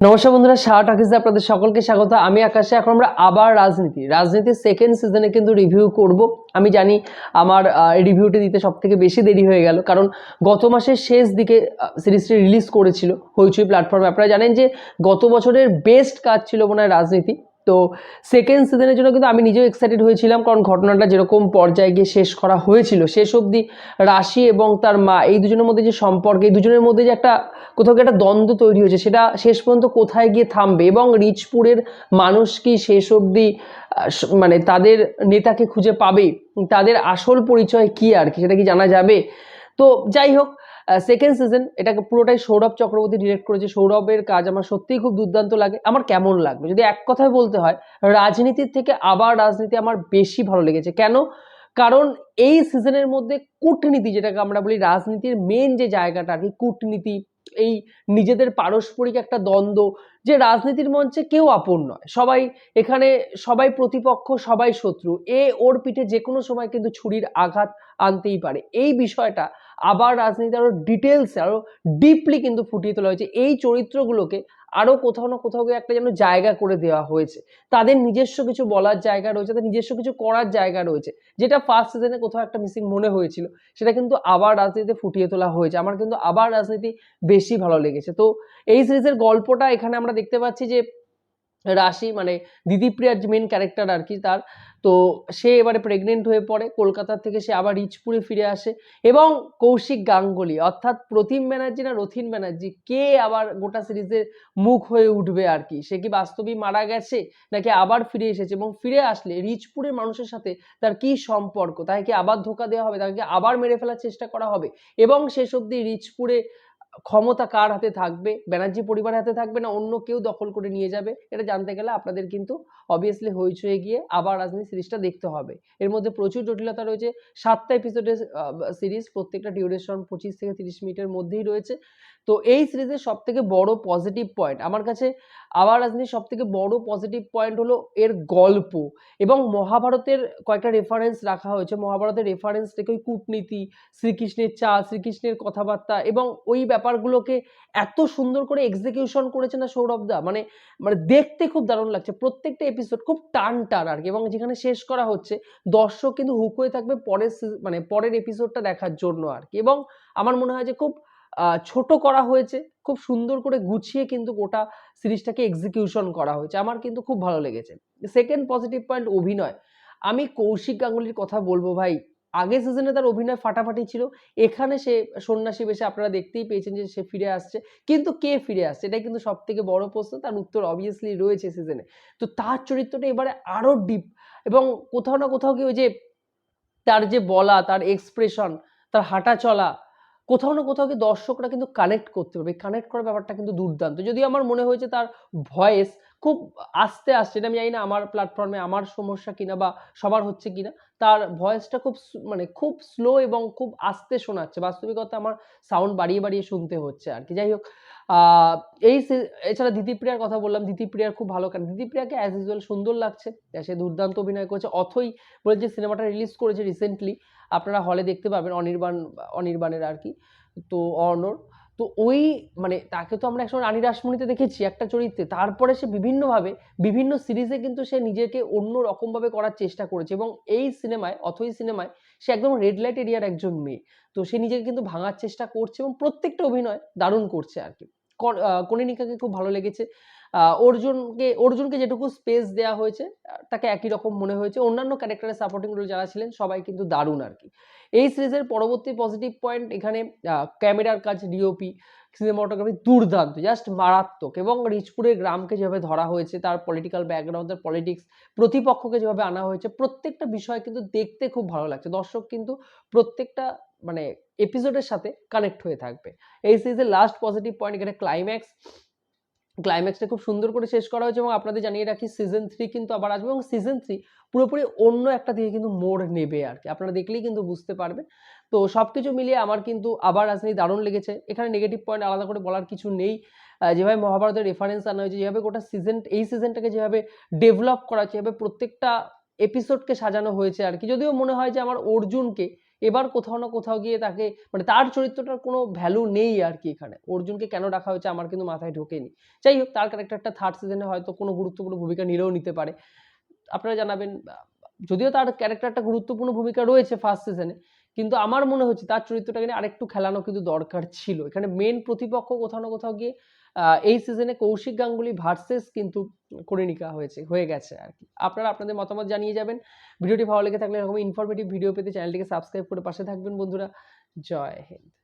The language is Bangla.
নমস্কার বন্ধুরা শাহ টাকিজে আপনাদের সকলকে স্বাগত। আমি আকাশে, এখন আমরা আবার রাজনীতি। রাজনীতির সেকেন্ড সিজনে কিন্তু রিভিউ করব। আমি জানি আমার রিভিউটি দিতে সব থেকে বেশি দেরি হয়ে গেল, কারণ গত মাসের শেষ দিকে সিরিজটি রিলিজ করেছিল হইচই প্ল্যাটফর্মে আপনারা জানেন যে গত বছরের বেস্ট কাজ ছিল মনে হয় রাজনীতি। তো সেকেন্ড সিজনের জন্য কিন্তু আমি নিজেও এক্সাইটেড হয়েছিলাম, কারণ ঘটনাটা যেরকম পর্যায়ে গিয়ে শেষ করা হয়েছিল, শেষ অবধি রাশি এবং তার মা, এই দুজনের মধ্যে যে সম্পর্ক, এই দুজনের মধ্যে যে একটা কোথাও একটা দ্বন্দ্ব তৈরি হয়েছে, সেটা শেষ পর্যন্ত কোথায় গিয়ে থামবে এবং রিচপুরের মানুষ কি শেষ অবধি মানে তাদের নেতাকে খুঁজে পাবে, তাদের আসল পরিচয় কি আর কি, সেটা কি জানা যাবে? তো যাই হোক সেকেন্ড সিজন এটাকে পুরোটাই সৌরভ চক্রবর্তী ডিরেক্ট করেছে। সৌরভের কাজ আমার সত্যিই খুব দুর্দান্ত লাগে। আমার কেমন লাগবে? যদি এক কথায় বলতে হয়, রাজনীতির থেকে আবার রাজনীতি আমার বেশি ভালো লেগেছে। কেন? কারণ এই সিজনের মধ্যে কূটনীতি, যেটাকে আমরা বলি রাজনীতির মেন যে জায়গাটা আর কি, কূটনীতি এই নিজেদের পারস্পরিক একটা দ্বন্দ্ব যে রাজনীতির মঞ্চে কেউ আপন নয়। সবাই এখানে সবাই প্রতিপক্ষ, সবাই শত্রু। এ ওর পিঠে যে কোনো সময় কিন্তু ছুরির আঘাত আনতেই পারে। এই বিষয়টা আবার রাজনীতি আরও ডিটেলসে আরও ডিপলি কিন্তু ফুটিয়ে তোলা হয়েছে। এই চরিত্রগুলোকে আরও কোথাও না কোথাও গিয়ে একটা যেন জায়গা করে দেওয়া হয়েছে। তাদের নিজস্ব কিছু বলার জায়গা রয়েছে, তাদের নিজস্ব কিছু করার জায়গা রয়েছে। যেটা ফার্স্ট সিজনে কোথাও একটা মিসিং মনে হয়েছিল, সেটা কিন্তু আবার রাজনীতিতে ফুটিয়ে তোলা হয়েছে। আমার কিন্তু আবার রাজনীতি বেশি ভালো লেগেছে। তো এই সিরিজের গল্পটা এখানে আমরা দেখতে পাচ্ছি যে রাশি মানে দিদিপ্রিয়ার যে মেন ক্যারেক্টার আর কি তার, তো সে এবারে প্রেগনেন্ট হয়ে পড়ে, কলকাতা থেকে সে আবার রিচপুরে ফিরে আসে এবং কৌশিক গাঙ্গুলি অর্থাৎ প্রতিম ব্যানার্জি না রথিন ব্যানার্জি, কে আবার গোটা সিরিজের মুখ হয়ে উঠবে আর কি? সে কি বাস্তবেই মারা গেছে নাকি আবার ফিরে এসেছে এবং ফিরে আসলে রিচপুরের মানুষের সাথে তার কি সম্পর্ক? তাকে কি আবার ধোকা দেওয়া হবে? তাকে আবার মেরে ফেলার চেষ্টা করা হবে? এবং শেষ অবধি রিচপুরে ক্ষমতা কার হাতে থাকবে? ব্যানার্জি পরিবার হাতে থাকবে না অন্য কেউ দখল করে নিয়ে যাবে? এটা জানতে গেলে আপনাদের কিন্তু অবভিয়াসলি হইচয়ে গিয়ে আবার রাজনীতি সিরিজটা দেখতে হবে। এর মধ্যে প্রচুর জটিলতা রয়েছে। সাতটা এপিসোডের সিরিজ প্রত্যেকটা ডিউরেশন পঁচিশ থেকে তিরিশ মিনিটের মধ্যেই রয়েছে। তো এই সিরিজের সব থেকে বড় পজিটিভ পয়েন্ট আমার কাছে আবার রাজনীতির সব থেকে বড় পজিটিভ পয়েন্ট হলো এর গল্প এবং মহাভারতের কয়েকটা রেফারেন্স রাখা হয়েছে। মহাভারতের রেফারেন্স থেকে ওই কূটনীতি, শ্রীকৃষ্ণের চা, শ্রীকৃষ্ণের কথাবার্তা এবং ওই ব্যাপারগুলোকে এত সুন্দর করে এক্সিকিউশন করেছে না সৌরভদা মানে মানে দেখতে খুব দারুণ লাগছে। প্রত্যেকটা এপিসোড খুব টান টান আর কি এবং যেখানে শেষ করা হচ্ছে, দর্শক কিন্তু হুক হয়ে থাকবে পরের মানে পরের এপিসোডটা দেখার জন্য আর কি এবং আমার মনে হয় যে খুব ছোট করা হয়েছে, খুব সুন্দর করে গুছিয়ে কিন্তু গোটা সিরিজটাকে এক্সিকিউশন করা হয়েছে। আমার কিন্তু খুব ভালো লেগেছে। সেকেন্ড পজিটিভ পয়েন্ট অভিনয়। আমি কৌশিক গাঙ্গুলির কথা বলব ভাই। আগের সিজনে তার অভিনয় ফাটাফাটি ছিল। এখানে সে সন্ন্যাসী বেশে আপনারা দেখতেই পেয়েছেন যে সে ফিরে আসছে। কিন্তু কে ফিরে আসছে? এটাই কিন্তু সব থেকে বড় প্রশ্ন। তার উত্তর অবভিয়াসলি রয়েছে সিজনে তো তার চরিত্রটা এবারে আরও ডিপ এবং কোথাও না কোথাও কি ওই যে তার যে বলা, তার এক্সপ্রেশন তার হাঁটা চলা কোথাও না কোথাও দর্শকরা কিন্তু কানেক্ট করতে পারবে। কানেক্ট করার ব্যাপারটা কিন্তু দুর্দান্ত। যদি আমার মনে হয়েছে তার ভয়েস খুব আস্তে আস্তে এটা আমি জানি না আমার প্ল্যাটফর্মে আমার সমস্যা কিনা বা সবার হচ্ছে কিনা, তার ভয়েসটা খুব মানে খুব স্লো এবং খুব আস্তে শোনাচ্ছে। বাস্তবিকতা আমার সাউন্ড বাড়িয়ে বাড়িয়ে শুনতে হচ্ছে আর কি। যাই হোক এই এছাড়া দিতিপ্রিয়ার কথা বললাম দিতিপ্রিয়ার খুব ভালো কারণ দিতিপ্রিয়াকে অ্যাজ ইউজুয়াল সুন্দর লাগছে সে দুর্দান্ত অভিনয় করেছে, অথই বলে যে সিনেমাটা রিলিজ করেছে রিসেন্টলি আপনারা হলে দেখতে পাবেন অনির্বাণ, অনির্বাণের আর কি, তো অর্ণর তো ওই মানে তাকে তো আমরা একসময় রানী রাসমণিতে দেখেছি একটা চরিত্রে। তারপরে সে বিভিন্নভাবে, বিভিন্ন সিরিজে কিন্তু সে নিজেকে অন্য রকমভাবে করার চেষ্টা করেছে এবং এই সিনেমায়, অথই সিনেমায় সে একদম রেড লাইট এরিয়ার একজন মেয়ে। তো সে নিজেকে কিন্তু ভাঙার চেষ্টা করছে এবং প্রত্যেকটা অভিনয় দারুণ করছে আর কি। কনিনিকাকে খুব ভালো লেগেছে। অর্জুনকে অর্জুনকে যেটুকু স্পেস দেওয়া হয়েছে, তাকে একই রকম মনে হয়েছে। অন্যান্য ক্যারেক্টারের সাপোর্টিং রোল যারা ছিলেন, সবাই কিন্তু দারুণ আর কি এই সিরিজের পরবর্তী পজিটিভ পয়েন্ট এখানে ক্যামেরার কাজ ডিওপি সিনেমাটোগ্রাফি দুর্দান্ত জাস্ট মারাত্মক। এবং রিচপুরের গ্রামকে যেভাবে ধরা হয়েছে, তার পলিটিক্যাল ব্যাকগ্রাউন্ড তার পলিটিক্স প্রতিপক্ষকে যেভাবে আনা হয়েছে, প্রত্যেকটা বিষয় কিন্তু দেখতে খুব ভালো লাগছে। দর্শক কিন্তু প্রত্যেকটা মানে এপিসোডের সাথে কানেক্ট হয়ে থাকবে। এই সিরিজের লাস্ট পজিটিভ পয়েন্ট এখানে ক্লাইম্যাক্স ক্লাইম্যাক্সটা খুব সুন্দর করে শেষ করা হয়েছে এবং আপনাদের জানিয়ে রাখি সিজন থ্রি কিন্তু আবার আসবে এবং সিজন থ্রি পুরোপুরি অন্য একটা দিকে কিন্তু মোড় নেবে আর কি। আপনারা দেখলেই কিন্তু বুঝতে পারবেন। তো সব কিছু মিলিয়ে আমার কিন্তু আবার রাজনীতি দারুণ লেগেছে। এখানে নেগেটিভ পয়েন্ট আলাদা করে বলার কিছু নেই। যেভাবে মহাভারতের রেফারেন্স আনা হয়েছে, যেভাবে গোটা সিজন এই সিজনটাকে যেভাবে ডেভেলপ করা হয়েছে যেভাবে প্রত্যেকটা এপিসোডকে সাজানো হয়েছে আর কি। যদিও মনে হয় যে আমার অর্জুনকে এবার কোথাও না কোথাও গিয়ে তাকে মানে তার চরিত্রটার কোনো ভ্যালু নেই আর কি এখানে। অর্জুনকে কেন রাখা হয়েছে আমার কিন্তু মাথায় ঢোকেনি। যাই হোক, তার ক্যারেক্টারটা থার্ড সিজনে হয়তো কোনো গুরুত্বপূর্ণ ভূমিকা নিলেও নিতে পারে। আপনারা জানাবেন, যদিও তার ক্যারেক্টারটা গুরুত্বপূর্ণ ভূমিকা রয়েছে ফার্স্ট সিজনে কিন্তু আমার মনে হচ্ছে তার চরিত্রটাকে নিয়ে আরেকটু খেলানো কিন্তু দরকার ছিল। এখানে মেন প্রতিপক্ষ কোথাও না কোথাও গিয়ে এই সিজনে কৌশিক গাঙ্গুলি ভার্সেস কিন্তু করিনিকা হয়েছে, হয়ে গেছে আর কি আপনারা আপনাদের মতামত জানিয়ে যাবেন। ভিডিওটি ভালো লেগে থাকলে এরকম ইনফরমেটিভ ভিডিও পেতে চ্যানেলটিকে সাবস্ক্রাইব করে পাশে থাকবেন বন্ধুরা। জয় হিন্দ।